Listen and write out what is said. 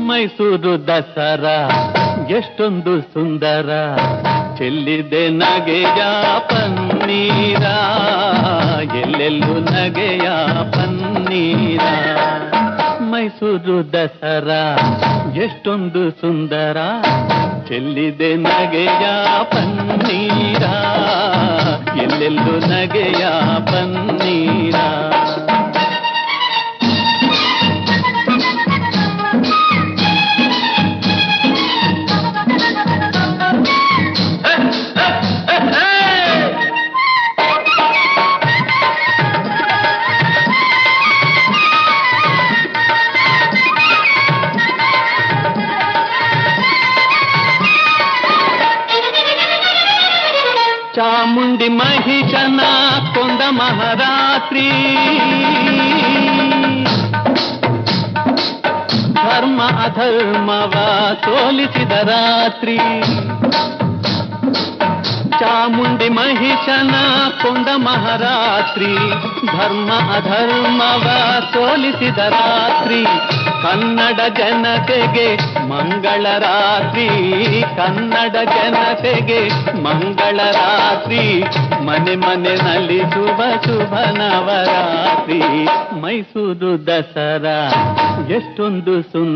ಮೈಸೂರು ದಸರಾ, ಎಷ್ಟೊಂದು ಸುಂದರ. ಚೆಲ್ಲಿದೆ ನಗೆಯ ಪನ್ನೀರ, ಎಲ್ಲೆಲ್ಲೂ ನಗೆಯ ಪನ್ನೀರ. ಮೈಸೂರು ದಸರಾ, ಎಷ್ಟೊಂದು ಸುಂದರ. ಚೆಲ್ಲಿದೆ ನಗೆಯ ಪನ್ನೀರ, ಎಲ್ಲೆಲ್ಲೂ ನಗೆಯ ಪನ್ನೀರ. ಚಾಮುಂಡಿ ಮಹಿಷನ ಕೊಂದ ಮಹಾರಾತ್ರಿ ಧರ್ಮ ಅಧರ್ಮವ ಸೋಲಿಸಿದ ರಾತ್ರಿ ಚಾಮುಂಡಿ ಮಹಿಷನ ಕೊಂಡ ಮಹಾರಾತ್ರಿ, ಧರ್ಮ ಅಧರ್ಮವ ಸೋಲಿಸಿದ ರಾತ್ರಿ, ಕನ್ನಡ ಜನತೆಗೆ ಮಂಗಳ ರಾತ್ರಿ, ಕನ್ನಡ ಜನತೆಗೆ ಮಂಗಳ ರಾತ್ರಿ, ಮನೆ ಮನೆ ನಲಿಸುವ ಶುಭ ನವರಾತ್ರಿ, ಮೈಸೂರು ದಸರಾ, ಎಷ್ಟೊಂದು ಸುಂದರ